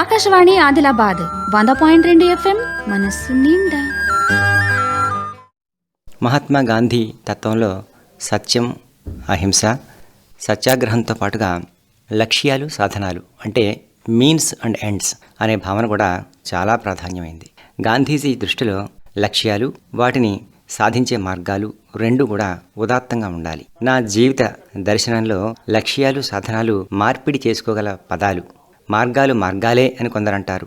ఆకాశవాణి ఆదిలాబాద్ వంద పాయింట్ రెండు ఎఫ్ఎం మనస్సు నిండా. మహాత్మా గాంధీ తత్వంలో సత్యం అహింస సత్యాగ్రహంతో పాటుగా లక్ష్యాలు సాధనాలు అంటే మీన్స్ అండ్ ఎండ్స్ అనే భావన కూడా చాలా ప్రాధాన్యమైంది. గాంధీజీ దృష్టిలో లక్ష్యాలు వాటిని సాధించే మార్గాలు రెండు కూడా ఉదాత్తంగా ఉండాలి. నా జీవిత దర్శనంలో లక్ష్యాలు సాధనాలు మార్పిడి చేసుకోగల పదాలు మార్గాలు మార్గాలే అని కొందరంటారు.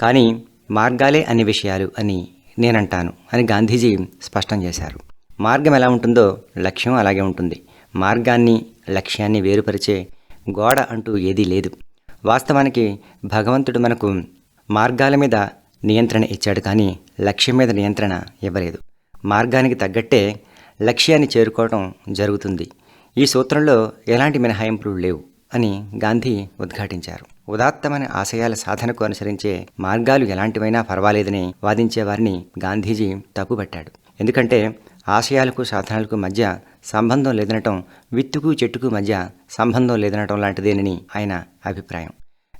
కానీ మార్గాలే అన్ని విషయాలు అని నేనంటాను అని గాంధీజీ స్పష్టం చేశారు. మార్గం ఎలా ఉంటుందో లక్ష్యం అలాగే ఉంటుంది. మార్గాన్ని లక్ష్యాన్ని వేరుపరిచే గోడ అంటూ ఏదీ లేదు. వాస్తవానికి భగవంతుడు మనకు మార్గాల మీద నియంత్రణ ఇచ్చాడు కానీ లక్ష్యం మీద నియంత్రణ ఇవ్వలేదు. మార్గానికి తగ్గట్టే లక్ష్యాన్ని చేరుకోవడం జరుగుతుంది. ఈ సూత్రంలో ఎలాంటి మినహాయింపులు లేవు. అని గాంధీ ఉద్ఘాటించారు. ఉదాత్తమైన ఆశయాల సాధనకు అనుసరించే మార్గాలు ఎలాంటివైనా పర్వాలేదని వాదించే వారిని గాంధీజీ తప్పుపట్టాడు ఎందుకంటే ఆశయాలకు సాధనాలకు మధ్య సంబంధం లేదనటం విత్తుకు చెట్టుకు మధ్య సంబంధం లేదనటం లాంటిదేనని ఆయన అభిప్రాయం.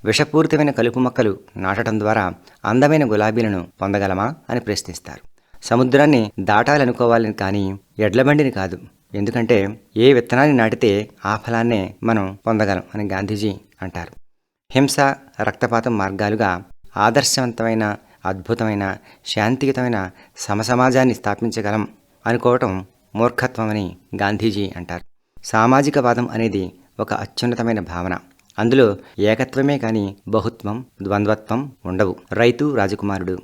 విషపూరితమైన కలుపు మొక్కలు నాటడం ద్వారా అందమైన గులాబీలను పొందగలమా అని ప్రశ్నిస్తారు. సముద్రాన్ని దాటాలనుకోవాలని కానీ ఎడ్లబండిని కాదు ఎందుకంటే ఏ విత్తనాన్ని నాటితే ఆ ఫలాన్నే మనం పొందగలం అని గాంధీజీ అంటారు. హింస రక్తపాతం మార్గాలుగా ఆదర్శవంతమైన అద్భుతమైన శాంతియుతమైన సమసమాజాన్ని స్థాపించగలం అనుకోవటం మూర్ఖత్వమని గాంధీజీ అంటారు. సామాజికవాదం అనేది ఒక అత్యున్నతమైన భావన. అందులో ఏకత్వమే కాని బహుత్వం ద్వంద్వత్వం ఉండవు. రైతు రాజకుమారుడు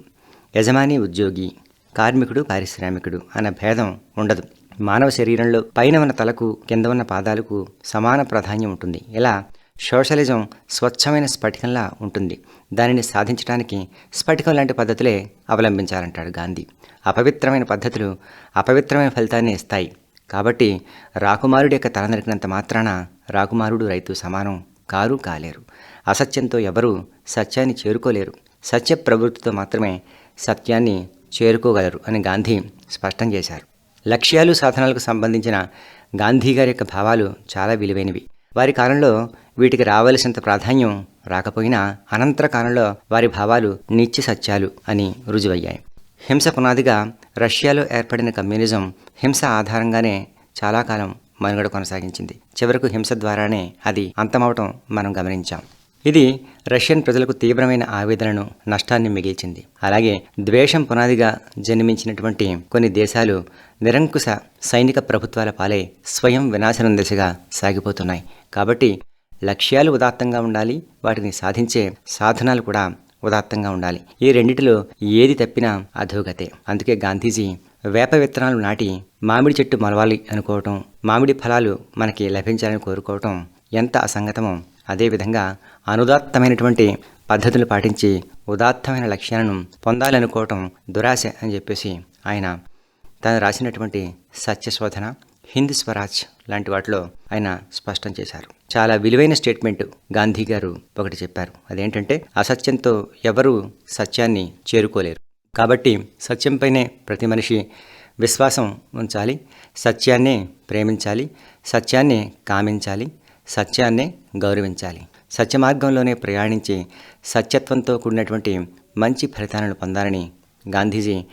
యజమాని ఉద్యోగి కార్మికుడు పారిశ్రామికుడు అన్న భేదం ఉండదు. మానవ శరీరంలో పైన ఉన్న తలకు కింద ఉన్న పాదాలకు సమాన ప్రాధాన్యం ఉంటుంది. ఇలా సోషలిజం స్వచ్ఛమైన స్ఫటికంలా ఉంటుంది. దానిని సాధించడానికి స్ఫటికం లాంటి పద్ధతులే అవలంబించాలంటాడు గాంధీ. అపవిత్రమైన పద్ధతులు అపవిత్రమైన ఫలితాన్ని ఇస్తాయి. కాబట్టి రాకుమారుడి యొక్క తల నరికినంత మాత్రాన రాకుమారుడు రైతు సమానం కారు కాలేరు. అసత్యంతో ఎవరూ సత్యాన్ని చేరుకోలేరు. సత్య ప్రవృత్తితో మాత్రమే సత్యాన్ని చేరుకోగలరు అని గాంధీ స్పష్టం చేశారు. లక్ష్యాలు సాధనాలకు సంబంధించిన గాంధీ గారి యొక్క భావాలు చాలా విలువైనవి. వారి కాలంలో వీటికి రావలసినంత ప్రాధాన్యం రాకపోయినా అనంతర కాలంలో వారి భావాలు నిత్య సత్యాలు అని రుజువయ్యాయి. హింస పునాదిగా రష్యాలో ఏర్పడిన కమ్యూనిజం హింస ఆధారంగానే చాలా కాలం మనుగడ కొనసాగించింది. చివరకు హింస ద్వారానే అది అంతమవటం మనం గమనించాం. ఇది రష్యన్ ప్రజలకు తీవ్రమైన ఆవేదనను నష్టాన్ని మిగిల్చింది. అలాగే ద్వేషం పునాదిగా జన్మించినటువంటి కొన్ని దేశాలు నిరంకుశ సైనిక ప్రభుత్వాల పాలే స్వయం వినాశనం దిశగా సాగిపోతున్నాయి. కాబట్టి లక్ష్యాలు ఉదాత్తంగా ఉండాలి వాటిని సాధించే సాధనాలు కూడా ఉదాత్తంగా ఉండాలి. ఈ రెండిటిలో ఏది తప్పినా అధోగతే. అందుకే గాంధీజీ వేప విత్తనాలు నాటి మామిడి చెట్టు మొలవాలి అనుకోవటం మామిడి ఫలాలు మనకి లభించాలని కోరుకోవటం ఎంత అసంగతమో అదేవిధంగా అనుదాత్తమైనటువంటి పద్ధతులు పాటించి ఉదాత్తమైన లక్ష్యాలను పొందాలనుకోవటం దురాశ అని చెప్పేసి ఆయన తను రాసినటువంటి సత్యశోధన హింద్ స్వరాజ్ లాంటి వాటిలో ఆయన స్పష్టం చేశారు. చాలా విలువైన స్టేట్మెంట్ గాంధీ గారు ఒకటి చెప్పారు. అదేంటంటే అసత్యంతో ఎవరూ సత్యాన్ని చేరుకోలేరు. కాబట్టి సత్యంపైనే ప్రతి మనిషి విశ్వాసం ఉంచాలి సత్యాన్నే ప్రేమించాలి సత్యాన్నే కామించాలి సత్యాన్నే గౌరవించాలి. సత్య మార్గంలోనే ప్రయాణించి సత్యత్వంతో కూడినటువంటి మంచి ఫలితాలను పొందాలని గాంధీజీ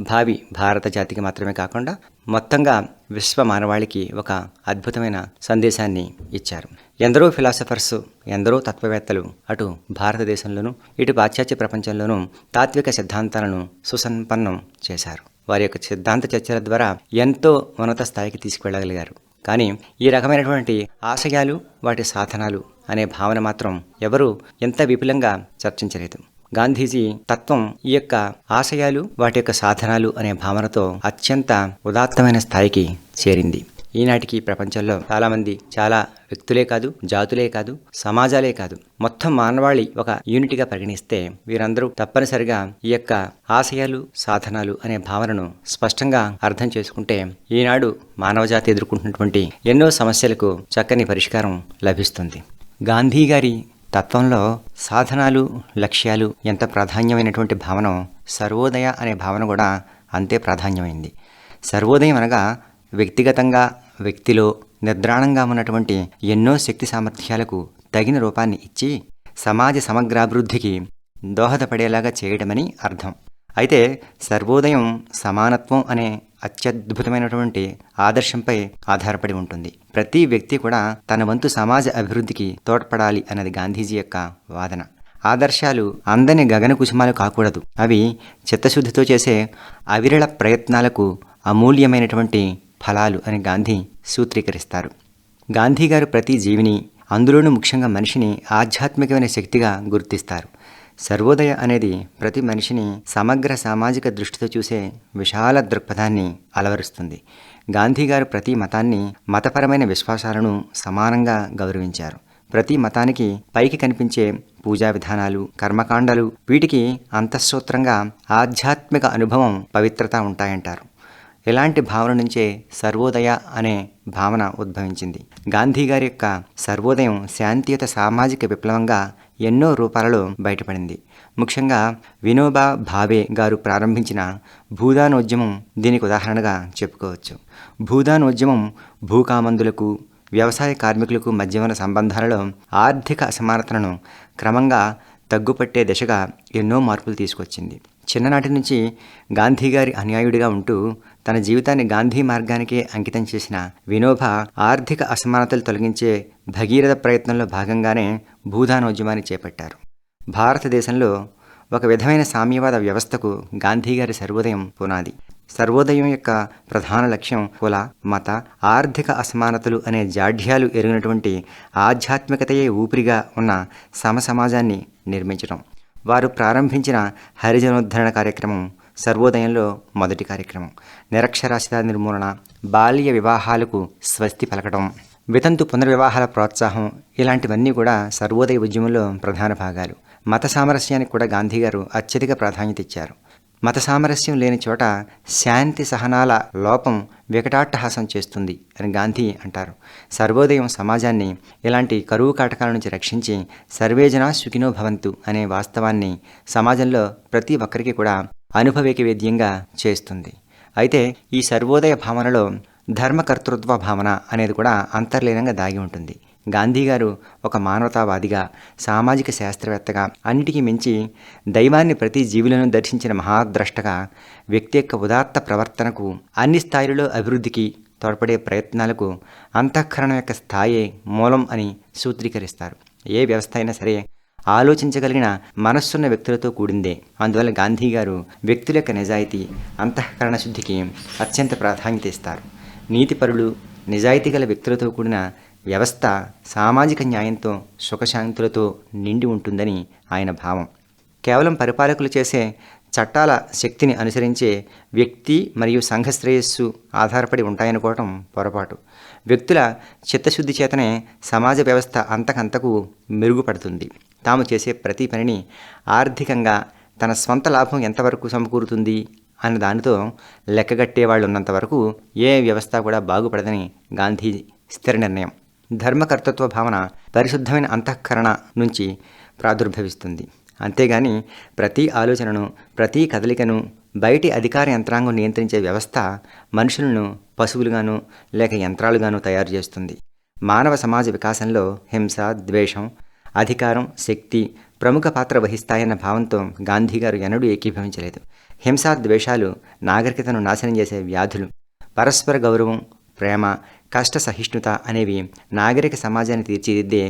భావి భారత జాతికి మాత్రమే కాకుండా మొత్తంగా విశ్వ మానవాళికి ఒక అద్భుతమైన సందేశాన్ని ఇచ్చారు. ఎందరో ఫిలాసఫర్స్ ఎందరో తత్వవేత్తలు అటు భారతదేశంలోనూ ఇటు పాశ్చాత్య ప్రపంచంలోనూ తాత్విక సిద్ధాంతాలను సుసంపన్నం చేశారు. వారి యొక్క సిద్ధాంత చర్చల ద్వారా ఎంతో ఉన్నత స్థాయికి తీసుకువెళ్ళగలిగారు. కానీ ఈ రకమైనటువంటి ఆశయాలు వాటి సాధనాలు అనే భావన మాత్రం ఎవరూ ఎంత విపులంగా చర్చించలేదు. గాంధీజీ తత్వం ఈ యొక్క ఆశయాలు వాటి యొక్క సాధనాలు అనే భావనతో అత్యంత ఉదాత్తమైన స్థాయికి చేరింది. ఈనాటికి ప్రపంచంలో చాలామంది చాలా వ్యక్తులే కాదు జాతులే కాదు సమాజాలే కాదు. మొత్తం మానవాళి ఒక యూనిట్గా పరిగణిస్తే వీరందరూ తప్పనిసరిగా ఈ యొక్క ఆశయాలు సాధనాలు అనే భావనను స్పష్టంగా అర్థం చేసుకుంటే ఈనాడు మానవజాతి ఎదుర్కొంటున్నటువంటి ఎన్నో సమస్యలకు చక్కని పరిష్కారం లభిస్తుంది. గాంధీ గారి తత్వంలో సాధనాలు లక్ష్యాలు ఎంత ప్రాధాన్యమైనటువంటి భావన సర్వోదయ అనే భావన కూడా అంతే ప్రాధాన్యమైంది. సర్వోదయం అనగా వ్యక్తిగతంగా వ్యక్తిలో నిద్రాణంగా ఉన్నటువంటి ఎన్నో శక్తి సామర్థ్యాలకు తగిన రూపాన్ని ఇచ్చి సమాజ సమగ్రాభివృద్ధికి దోహదపడేలాగా చేయడమని అర్థం. అయితే సర్వోదయం సమానత్వం అనే అత్యద్భుతమైనటువంటి ఆదర్శంపై ఆధారపడి ఉంటుంది. ప్రతి వ్యక్తి కూడా తన వంతు సమాజ అభివృద్ధికి తోడ్పడాలి అన్నది గాంధీజీ యొక్క వాదన. ఆదర్శాలు అందని గగన కుసుమాలు కాకూడదు. అవి చిత్తశుద్ధితో చేసే అవిరళ ప్రయత్నాలకు అమూల్యమైనటువంటి ఫలాలు అని గాంధీ సూత్రీకరిస్తారు. గాంధీ గారు ప్రతి జీవిని అందులోనూ ముఖ్యంగా మనిషిని ఆధ్యాత్మికమైన శక్తిగా గుర్తిస్తారు. సర్వోదయ అనేది ప్రతి మనిషిని సమగ్ర సామాజిక దృష్టితో చూసే విశాల దృక్పథాన్ని అలవరుస్తుంది. గాంధీ గారు ప్రతి మతాన్ని మతపరమైన విశ్వాసాలను సమానంగా గౌరవించారు. ప్రతి మతానికి పైకి కనిపించే పూజా విధానాలు కర్మకాండాలు వీటికి అంతఃసూత్రంగా ఆధ్యాత్మిక అనుభవం పవిత్రత ఉంటాయంటారు. ఇలాంటి భావన నుంచే సర్వోదయ అనే భావన ఉద్భవించింది. గాంధీ గారి యొక్క సర్వోదయం శాంతియుత సామాజిక విప్లవంగా ఎన్నో రూపాలలో బయటపడింది. ముఖ్యంగా వినోబా భావే గారు ప్రారంభించిన భూదానోద్యమం దీనికి ఉదాహరణగా చెప్పుకోవచ్చు. భూదానోద్యమం భూకామందులకు వ్యవసాయ కార్మికులకు మధ్య ఉన్న సంబంధాలలో ఆర్థిక అసమానతలను క్రమంగా తగ్గుపట్టే దిశగా ఎన్నో మార్పులు తీసుకొచ్చింది. చిన్ననాటి నుంచి గాంధీ గారి అనుయాయుడిగా ఉంటూ తన జీవితాన్ని గాంధీ మార్గానికే అంకితం చేసిన వినోబ ఆర్థిక అసమానతలు తొలగించే భగీరథ ప్రయత్నంలో భాగంగానే భూదానోద్యమాన్ని చేపట్టారు. భారతదేశంలో ఒక విధమైన సామ్యవాద వ్యవస్థకు గాంధీగారి సర్వోదయం పునాది. సర్వోదయం యొక్క ప్రధాన లక్ష్యం కుల మత ఆర్థిక అసమానతలు అనే జాఢ్యాలు ఎరిగినటువంటి ఆధ్యాత్మికతయే ఊపిరిగా ఉన్న సమసమాజాన్ని నిర్మించడం. వారు ప్రారంభించిన హరిజనోద్ధరణ కార్యక్రమం సర్వోదయంలో మొదటి కార్యక్రమం. నిరక్షరాస్యత నిర్మూలన బాల్య వివాహాలకు స్వస్తి పలకడం వితంతు పునర్వివాహాల ప్రోత్సాహం ఇలాంటివన్నీ కూడా సర్వోదయ ఉద్యమంలో ప్రధాన భాగాలు. మత సామరస్యానికి కూడా గాంధీ గారు అత్యధిక ప్రాధాన్యత ఇచ్చారు. మత సామరస్యం లేని చోట శాంతి సహనాల లోపం వికటాట్టహాసం చేస్తుంది అని గాంధీ అంటారు. సర్వోదయం సమాజాన్ని ఇలాంటి కరువు కాటకాల నుంచి రక్షించి సర్వేజన సుఖినో భవంతు అనే వాస్తవాన్ని సమాజంలో ప్రతి ఒక్కరికి కూడా అనుభవేకి వేద్యంగా చేస్తుంది. అయితే ఈ సర్వోదయ భావనలో ధర్మకర్తృత్వ భావన అనేది కూడా అంతర్లీనంగా దాగి ఉంటుంది. గాంధీగారు ఒక మానవతావాదిగా సామాజిక శాస్త్రవేత్తగా అన్నిటికీ మించి దైవాన్ని ప్రతి జీవులను దర్శించిన మహాద్రష్టగా వ్యక్తి యొక్క ఉదాత్త ప్రవర్తనకు అన్ని స్థాయిలలో అభివృద్ధికి తోడ్పడే ప్రయత్నాలకు అంతఃకరణ యొక్క స్థాయే మూలం అని సూత్రీకరిస్తారు. ఏ వ్యవస్థ అయినా సరే ఆలోచించగలిగిన మనస్సున్న వ్యక్తులతో కూడిందే. అందువల్ల గాంధీ గారు వ్యక్తుల యొక్క నిజాయితీ అంతఃకరణ శుద్ధికి అత్యంత ప్రాధాన్యత ఇస్తారు. నీతిపరులు నిజాయితీ గల వ్యక్తులతో కూడిన వ్యవస్థ సామాజిక న్యాయంతో సుఖశాంతులతో నిండి ఉంటుందని ఆయన భావం. కేవలం పరిపాలకులు చేసే చట్టాల శక్తిని అనుసరించే వ్యక్తి మరియు సంఘ శ్రేయస్సు ఆధారపడి ఉంటాయనుకోవటం పొరపాటు. వ్యక్తుల చిత్తశుద్ధి చేతనే సమాజ వ్యవస్థ అంతకంతకు మెరుగుపడుతుంది. తాము చేసే ప్రతి పనిని ఆర్థికంగా తన స్వంత లాభం ఎంతవరకు సమకూరుతుంది అన్న దానితో లెక్కగట్టే వాళ్ళు ఉన్నంత వరకు ఏ వ్యవస్థ కూడా బాగుపడదని గాంధీ స్థిర నిర్ణయం. ధర్మకర్తత్వ భావన పరిశుద్ధమైన అంతఃకరణ నుంచి ప్రాదుర్భవిస్తుంది. అంతేగాని ప్రతి ఆలోచనను ప్రతి కదలికను బయటి అధికార యంత్రాంగం నియంత్రించే వ్యవస్థ మనుషులను పశువులుగాను లేక యంత్రాలుగాను తయారు చేస్తుంది. మానవ సమాజ వికాసంలో హింస ద్వేషం అధికారం శక్తి ప్రముఖ పాత్ర వహిస్తాయన్న భావంతో గాంధీ గారు ఎన్నడూ ఏకీభవించలేదు. హింసా ద్వేషాలు నాగరికతను నాశనం చేసే వ్యాధులు పరస్పర గౌరవం ప్రేమ కష్ట సహిష్ణుత అనేవి నాగరిక సమాజాన్ని తీర్చిదిద్దే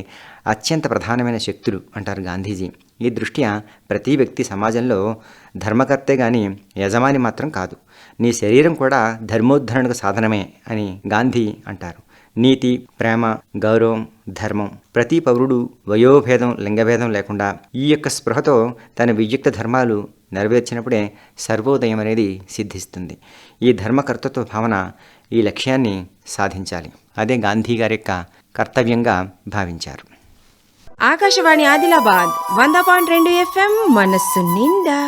అత్యంత ప్రధానమైన శక్తులు అంటారు గాంధీజీ. ఈ దృష్ట్యా ప్రతి వ్యక్తి సమాజంలో ధర్మకర్తే కానీ యజమాని మాత్రం కాదు. నీ శరీరం కూడా ధర్మోద్ధరణకు సాధనమే అని గాంధీ అంటారు. నీతి ప్రేమ గౌరవం ధర్మం ప్రతి పౌరుడు వయోభేదం లింగభేదం లేకుండా ఈ యొక్క స్పృహతో తన వియుక్త ధర్మాలు నెరవేర్చినప్పుడే సర్వోదయం అనేది సిద్ధిస్తుంది. ఈ ధర్మకర్తృత్వ భావన ఈ లక్ష్యాన్ని సాధించాలి. అదే గాంధీ గారి యొక్క కర్తవ్యంగా భావించారు. ఆకాశవాణి ఆదిలాబాద్ వంద పాయింట్ రెండు ఎఫ్ఎం మనస్సు నిండా.